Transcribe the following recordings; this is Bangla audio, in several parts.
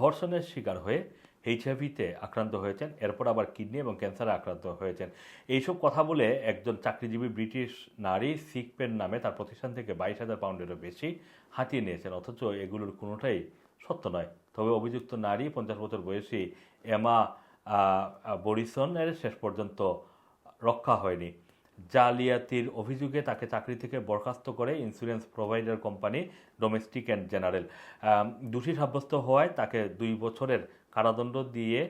ধর্ষণের শিকার হয়ে এইচআইভিতে আক্রান্ত হয়েছেন, এরপর আবার কিডনি এবং ক্যান্সারে আক্রান্ত হয়েছেন। এইসব কথা বলে একজন চাকরিজীবী ব্রিটিশ নারী সিকপেন নামে তার প্রতিষ্ঠান থেকে বাইশ হাজার পাউন্ডেরও বেশি হাতিয়ে নিয়েছেন, অথচ এগুলোর কোনোটাই সত্য নয়। তবে অভিযুক্ত নারী পঞ্চাশ বছর বয়সী এমা বরিসনের শেষ পর্যন্ত রক্ষা হয়নি। জালিয়াতির অভিযোগে তাকে চাকরি থেকে বরখাস্ত করে insurance provider company domestic and general দোষী সাব্যস্ত হওয়ায় তাকে দুই বছরের কারাদণ্ড দিয়ে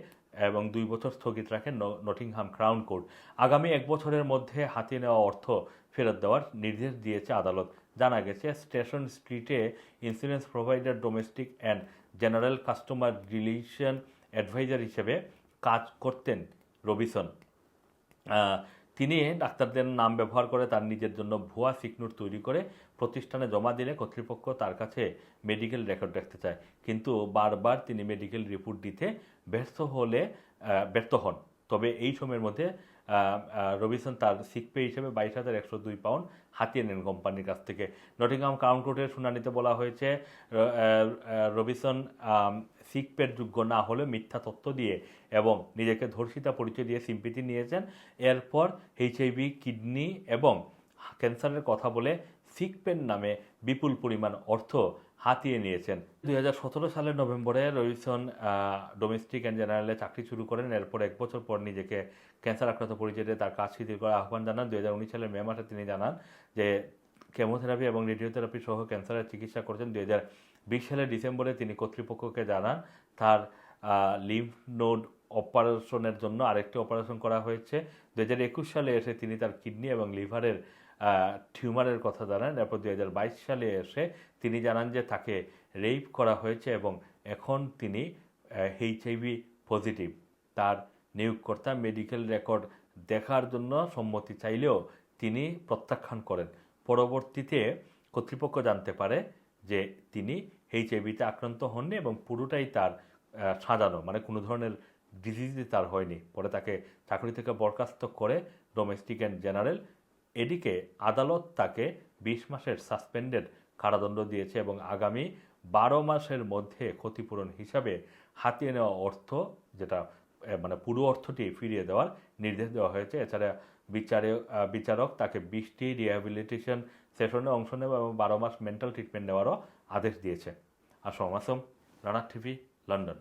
এবং দুই বছর স্থগিত রাখেন নটিংহাম ক্রাউন কোর্ট। আগামী এক বছরের মধ্যে হাতিয়ে নেওয়া অর্থ ফেরত দেওয়ার নির্দেশ দিয়েছে আদালত। জানা গেছে, স্টেশন স্ট্রিটে insurance provider domestic and general customer relation adviser হিসেবে কাজ করতেন রবিসন তিনি ডাক্তারদের নাম ব্যবহার করে তার নিজের জন্য ভুয়া সিকনুট তৈরি করে প্রতিষ্ঠানে জমা দিলে কর্তৃপক্ষ তার কাছে মেডিকেল রেকর্ড রাখতে চায়। কিন্তু বারবার তিনি মেডিকেল রিপোর্ট দিতে ব্যর্থ হলে ব্যর্থ হন। তবে এই সময়ের মধ্যে রবিসন তার সিক পে হিসেবে বাইশ হাজার একশো দুই পাউন্ড হাতিয়ে নেন কোম্পানির কাছ থেকে। নটিংহাম ক্রাউন কোর্টের শুনানিতে বলা হয়েছে রবিসন সিক পের যোগ্য না হলে মিথ্যা তথ্য দিয়ে এবং নিজেকে ধর্ষিতা পরিচয় দিয়ে সিম্পিতি নিয়েছেন। এরপর এইচআইভি কিডনি এবং ক্যান্সারের কথা বলে সিক পেন নামে বিপুল পরিমাণ অর্থ হাতিয়ে নিয়েছেন। দুই হাজার সতেরো সালের নভেম্বরে রবিসন ডোমেস্টিক অ্যান্ড জেনারেলে চাকরি শুরু করেন। এরপর এক বছর পর নিজেকে ক্যান্সার আক্রান্ত পরিচয় তার কাজ শিথিল করার আহ্বান জানান। দুই হাজার উনিশ সালের মে মাসে তিনি জানান যে কেমোথেরাপি এবং রেডিওথেরাপি সহ ক্যান্সারের চিকিৎসা করছেন। দুই বিশ সালের ডিসেম্বরে তিনি কর্তৃপক্ষকে জানান তার লিভ নোড অপারেশনের জন্য আরেকটি অপারেশন করা হয়েছে। দু হাজার একুশ সালে এসে তিনি তার কিডনি এবং লিভারের টিউমারের কথা জানান। এরপর দুই হাজার বাইশ সালে এসে তিনি জানান যে তাকে রেপ করা হয়েছে এবং এখন তিনি এইচআইভি পজিটিভ তার নিয়োগকর্তা মেডিকেল রেকর্ড দেখার জন্য সম্মতি চাইলেও তিনি প্রত্যাখ্যান করেন। পরবর্তীতে কর্তৃপক্ষ জানতে পারে যে তিনি এইচআইভিতে আক্রান্ত হননি এবং পুরোটাই তার সাজানো মানে কোনো ধরনের ডিজিজই তার হয়নি। পরে তাকে চাকরি থেকে বরখাস্ত করে ডোমেস্টিক অ্যান্ড জেনারেল এদিকে আদালত তাকে বিশ মাসের সাসপেন্ডেড কারাদণ্ড দিয়েছে এবং আগামী বারো মাসের মধ্যে ক্ষতিপূরণ হিসাবে হাতিয়ে নেওয়া অর্থ, যেটা মানে পুরো অর্থটি ফিরিয়ে দেওয়ার নির্দেশ দেওয়া হয়েছে। এছাড়া বিচারে বিচারক তাকে বিশটি রিহ্যাবিলিটেশন সেশনে অংশ নেওয়া এবং বারো মাস মেন্টাল ট্রিটমেন্ট নেওয়ারও আদেশ দিয়েছে। Assam Assam Rana TV, London.